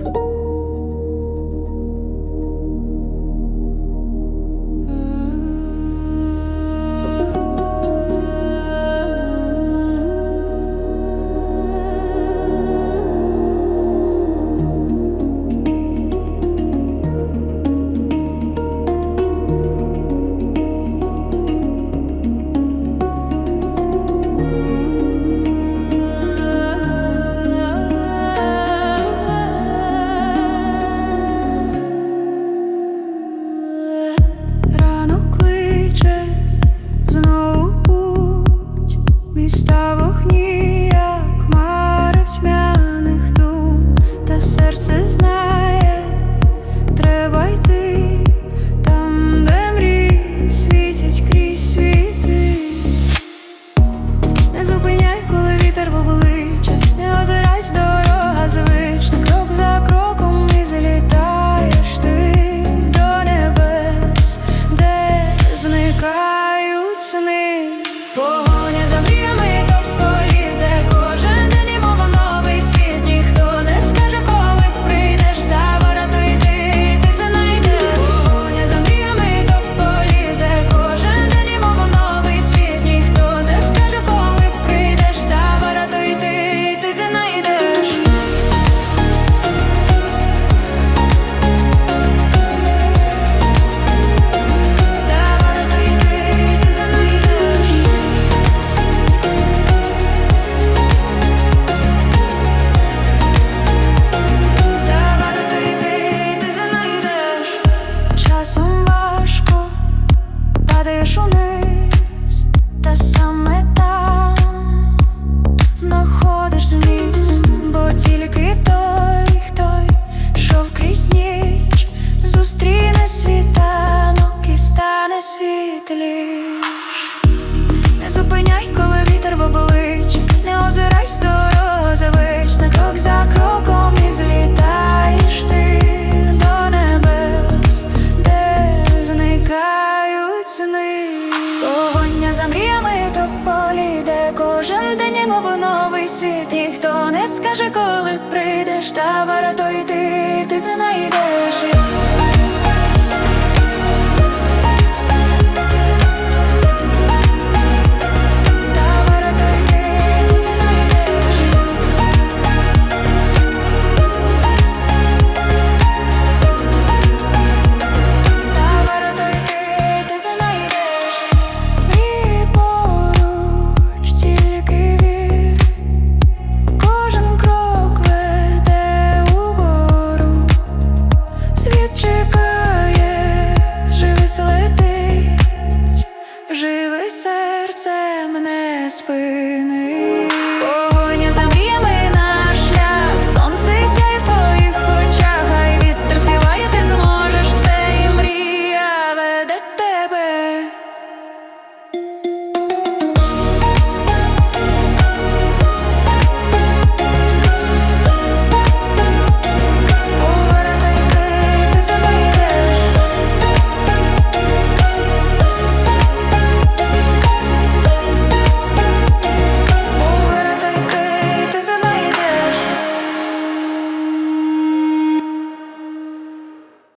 you за мріями то полі, де кожен день немов новий світ, ніхто не скаже, коли прийдеш, та варто йти, ти знайдеш.